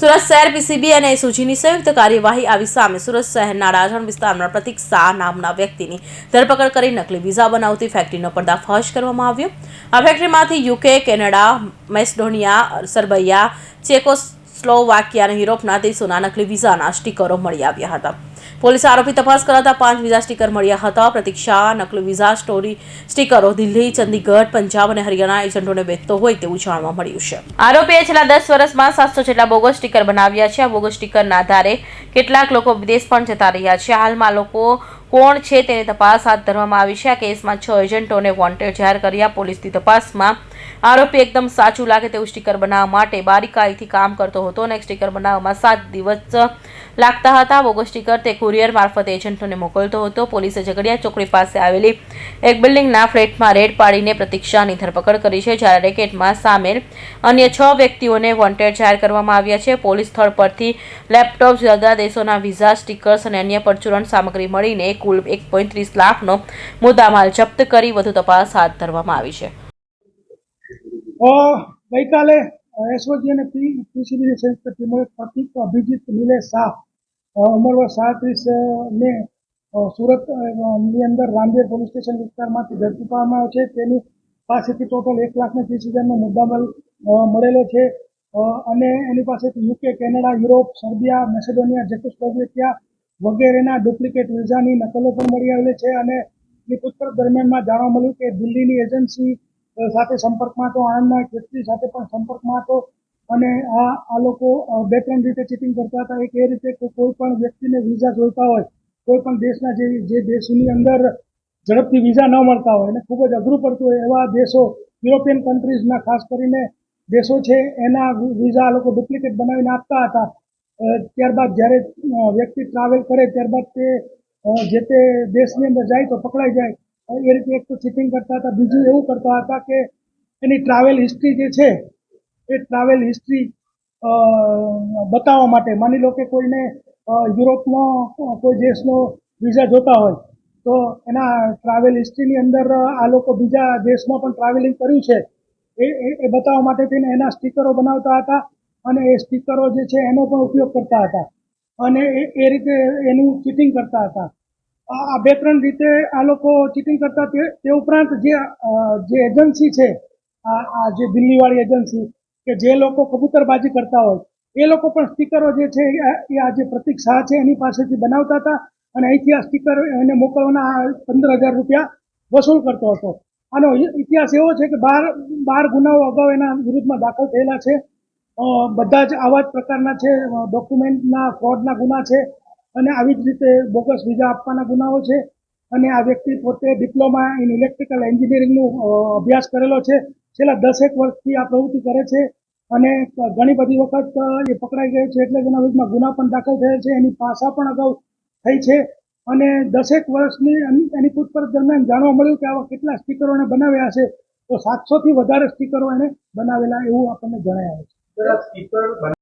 સુરત શહેર પીસીબી અને એસઓજીની સંયુક્ત કાર્યવાહી આવી સામે સુરત શહેરના રાજણ વિસ્તારના પ્રતિક શાહ નામના વ્યક્તિની ધરપકડ કરી નકલી વિઝા બનાવતી ફેક્ટરીનો પર્દાફાશ કરવામાં આવ્યો. આ ફેક્ટરીમાંથી UK Canada, Macedonia Serbia Czechoslovakia અને યુરોપના દેશોના નકલી વિઝાના સ્ટીકરો મળી આવ્યા હતા. પોલીસે આરોપી તપાસ કરાતા પાંચ વિઝા સ્ટીકર મળ્યા હતા. પ્રતિક્ષા, નકલી વિઝા સ્ટોરી સ્ટીકરો દિલ્હી, ચંદીગઢ, પંજાબ અને હરિયાણા એજન્ટોને વેચતો હોય તેવું જાણવા મળ્યું છે. આરોપીએ છેલ્લા દસ વર્ષમાં સાતસો જેટલા બોગસ સ્ટીકર બનાવ્યા છે. આ બોગસ સ્ટીકરના આધારે કેટલાક લોકો વિદેશ પણ જતા રહ્યા છે. હાલમાં લોકો કોણ છે તેની તપાસ હાથ ધરવામાં આવી છે. આ કેસમાં છ એજન્ટોને વોન્ટેડ જાહેર કર્યા પોલીસની તપાસમાં. આરોપી એકદમ સાચું લાગે તેવું સ્ટીકર બનાવવા માટે બારીકાઈથી કામ કરતો હતો અને સ્ટીકર બનાવવામાં સાત દિવસ લાગતા હતા. બોગસ સ્ટીકર તે કુરિયર મારફતે એજન્ટોને મોકલતો હતો. પોલીસે ઝઘડિયા ચોકડી પાસે આવેલી એક બિલ્ડિંગના ફ્લેટમાં રેડ પાડીને પ્રતીક્ષાની ધરપકડ કરી છે, જ્યારે રેકેટમાં સામેલ અન્ય છ વ્યક્તિઓને વોન્ટેડ જાહેર કરવામાં આવ્યા છે. પોલીસ સ્થળ પરથી લેપટોપ જુદા દેશોના વિઝા, સ્ટીકર્સ અને અન્ય પરચુરણ સામગ્રી મળીને કુલ એક પોઈન્ટ ત્રીસ લાખનો મુદ્દામાલ જપ્ત કરી વધુ તપાસ હાથ ધરવામાં આવી છે. ગઈકાલે એસઓજી અને પીસીબીની સંયુક્ત ટીમોએ પ્રતિક અભિજીત નિલેશ શાહ ઉંમર વર્ષ સાડત્રીસ ને સુરતની અંદર રામદેવ પોલીસ સ્ટેશન વિસ્તારમાંથી ઝડપી પાડવામાં આવે છે. તેની પાસેથી ટોટલ એક લાખ ને ત્રીસ હજારનો મુદ્દામાલ મળેલો છે. અને એની પાસેથી UK, Canada, Europe, Serbia, Macedonia Czechoslovakia વગેરેના ડુપ્લિકેટ વિઝાની નકલો પણ મળી આવેલી છે અને એની પૂછપરછ દરમિયાનમાં જાણવા મળ્યું કે દિલ્હીની એજન્સી સાથે સંપર્કમાં હતો, આણંદના એક વ્યક્તિ સાથે પણ સંપર્કમાં હતો અને આ આ લોકો બે ત્રણ રીતે ચીટિંગ કરતા હતા. એક એ રીતે કોઈ પણ વ્યક્તિને વિઝા જોઈતા હોય, કોઈ પણ દેશના જે જે દેશની અંદર ઝડપથી વિઝા ન મળતા હોય અને ખૂબ જ અઘરું પડતું હોય એવા દેશો, યુરોપિયન કન્ટ્રીઝના ખાસ કરીને દેશો છે, એના વિઝા આ લોકો ડુપ્લિકેટ બનાવીને આપતા હતા. ત્યારબાદ જ્યારે વ્યક્તિ ટ્રાવેલ કરે, ત્યારબાદ તે જે તે દેશની અંદર જાય તો પકડાઈ જાય. એ રીતે એક તો ચીટિંગ કરતા હતા, બીજું એવું કરતા હતા કે એની ટ્રાવેલ હિસ્ટ્રી જે છે, એ ટ્રાવેલ હિસ્ટ્રી બતાવવા માટે. માની લો કે કોઈને યુરોપનો, કોઈ દેશનો વિઝા જોતા હોય, તો એના ટ્રાવેલ હિસ્ટ્રીની અંદર આ લોકો બીજા દેશમાં પણ ટ્રાવેલિંગ કર્યું છે. એ- એ બતાવવા માટે થઈને એના સ્ટીકરો બનાવતા હતા. અને એ સ્પીકરો જે છે એનો પણ ઉપયોગ કરતા હતા. અને એ રીતે એનું ચીટિંગ કરતા હતા. આ બે ત્રણ રીતે આ લોકો ચીટિંગ કરતા તે ઉપરાંત જે જે એજન્સી છે, આ જે દિલ્હીવાળી એજન્સી કે જે લોકો કબૂતરબાજી કરતા હોય, એ લોકો પણ સ્ટીકરો જે છે એ આ- જે પ્રતિક શાહ છે એની પાસેથી બનાવતા હતા અને અહીંથી આ સ્ટીકર એને મોકલવાના પંદર હજાર રૂપિયા વસૂલ કરતો હતો. આનો ઇતિહાસ એવો છે કે બાર બાર ગુનાઓ અગાઉ એના વિરુદ્ધમાં દાખલ થયેલા છે. બધા જ આવા જ પ્રકારના છે ડોક્યુમેન્ટના ફ્રોડના ગુના છે અને આવી જ રીતે બોગસ વિઝા આપવાના ગુનાઓ છે. અને આ વ્યક્તિ પોતે ડિપ્લોમા ઇન ઇલેક્ટ્રિકલ એન્જિનિયરિંગનો અભ્યાસ કરેલો છે. છેલ્લા દસેક વર્ષથી આ પ્રવૃત્તિ કરે છે અને ઘણી બધી વખત એ પકડાઈ ગયો છે એટલે તેના વિરુદ્ધમાં ગુના પણ દાખલ થયેલ છે. એની પાસા પણ અગાઉ થઈ છે. અને દસેક વર્ષની એની- એની પૂછપરછ દરમિયાન જાણવા મળ્યું કે આવા કેટલા સ્ટીકરો એણે બનાવ્યા છે. તો સાતસોથી વધારે સ્ટીકરો એણે બનાવેલા એવું આપણને જણાય છે. There are stiffer